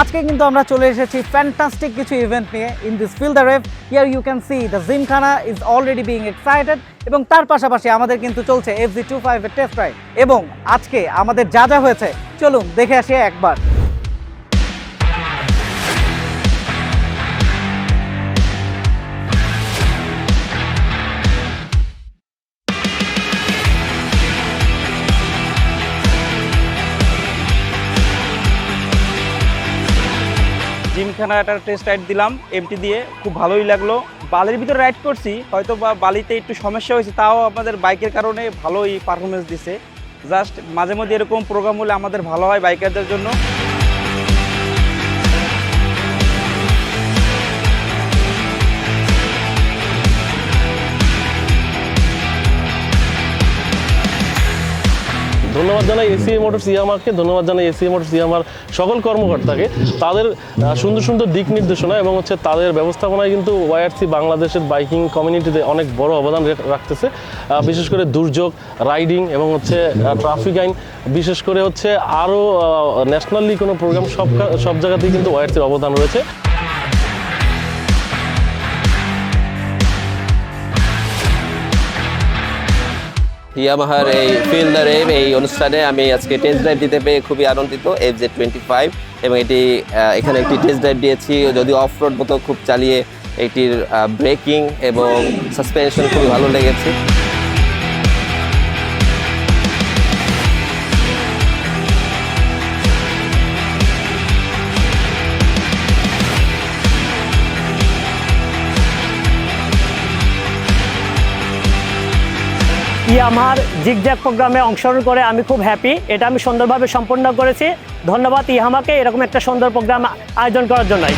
আজকে কিন্তু আমরা চলে এসেছি ফ্যান্টাস্টিক কিছু ইভেন্ট নিয়ে in this feel the rev year you can see the gymkhana is already being excited এবং তার পাশাপাশি আমাদের কিন্তু চলছে এফ জি টু ফাইভের টেস্ট রাইড এবং আজকে আমাদের যা যা হয়েছে, চলুন দেখে আসি একবার। জিমখানা একটা টেস্ট রাইড দিলাম এমটি দিয়ে। খুব ভালোই লাগল। বালির ভিতরে রাইড করছি হয়তো বা বালিতে একটু সমস্যা হয়েছে, তাও আমাদের বাইকের কারণে ভালোই পারফরমেন্স দিছে। জাস্ট মাঝে মধ্যে এরকম প্রোগ্রাম হলে আমাদের ভালো হয় বাইকারদের জন্য। ধন্যবাদ জানাই এসি মোটরস ইয়ামাকে ধন্যবাদ জানাই এসি মোটরস ইয়ামার সকল কর্মকর্তাকে। তাদের সুন্দর সুন্দর দিক নির্দেশনা এবং হচ্ছে তাদের ব্যবস্থাপনায় কিন্তু ওয়াইআরসি বাংলাদেশের বাইকিং কমিউনিটিতে অনেক বড় অবদান রাখতেছে। বিশেষ করে দুর্যোগ, রাইডিং এবং হচ্ছে ট্রাফিক আইন, বিশেষ করে হচ্ছে আরও ন্যাশনালি কোনো প্রোগ্রাম সব সব জায়গাতেই কিন্তু ওয়াইআরসির অবদান রয়েছে। ইয়ামাহার এই ফিল দ্য রেভ এই অনুষ্ঠানে আমি আজকে টেস্ট ড্রাইভ দিতে পেয়ে খুবই আনন্দিত এফ জে টোয়েন্টি ফাইভ এবং এটি এখানে একটি টেস্ট ড্রাইভ দিয়েছি। যদি অফ রোড মতো খুব চালিয়ে এটির ব্রেকিং এবং সাসপেনশন খুবই ভালো লেগেছে। ইয়ামাহার জিগজ্যাগ প্রোগ্রামে অংশগ্রহণ করে আমি খুব হ্যাপি এটা আমি সুন্দরভাবে সম্পন্ন করেছি। ধন্যবাদ ইয়ামাকে এরকম একটা সুন্দর প্রোগ্রাম আয়োজন করার জন্যই।